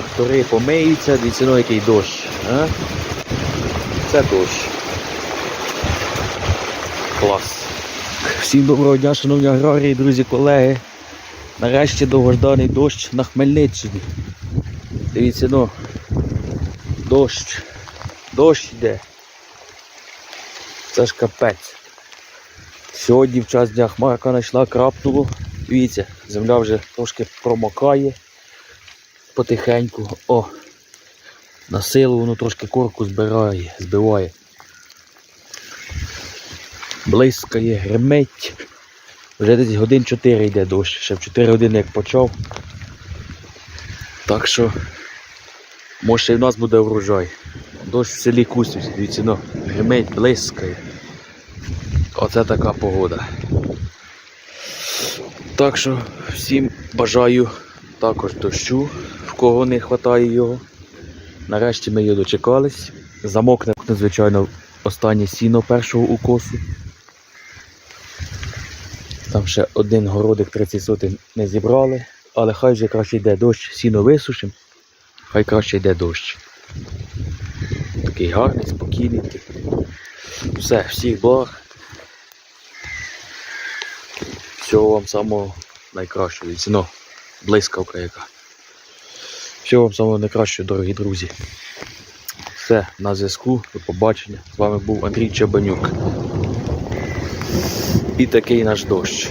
трактори помиються, дивіться, ну який дощ. А? Це дощ. Клас. Всім доброго дня, шановні аграрії, друзі, колеги. Нарешті довгожданий дощ на Хмельниччині. Дивіться, ну. Дощ. Дощ йде. Це ж капець. Сьогодні в час дня хмарка знайшла крапнуло. Дивіться, земля вже трошки промокає потихеньку. О! На силу воно трошки корку збирає, збиває. Блискає, гримить. Вже десь годин 4 йде дощ, ще в 4 години як почав. Так що, може й в нас буде врожай. Дощ в селі кусить, дивіться, ну, гримить, блискає. Оце така погода. Так що всім бажаю також дощу, в кого не вистачає його. Нарешті ми його дочекались. Замокне, звичайно, останнє сіно першого укосу. Там ще один городик 30 сотень не зібрали, але хай вже краще йде дощ, сіно висушимо, хай краще йде дощ. Такий гарний, спокійний. Все, всіх благ. Всього вам самого найкращого. Ціно, блискавка яка. Всього вам самого найкращого, дорогі друзі. Все, на зв'язку, до побачення. З вами був Андрій Чабанюк. І такий наш дощ.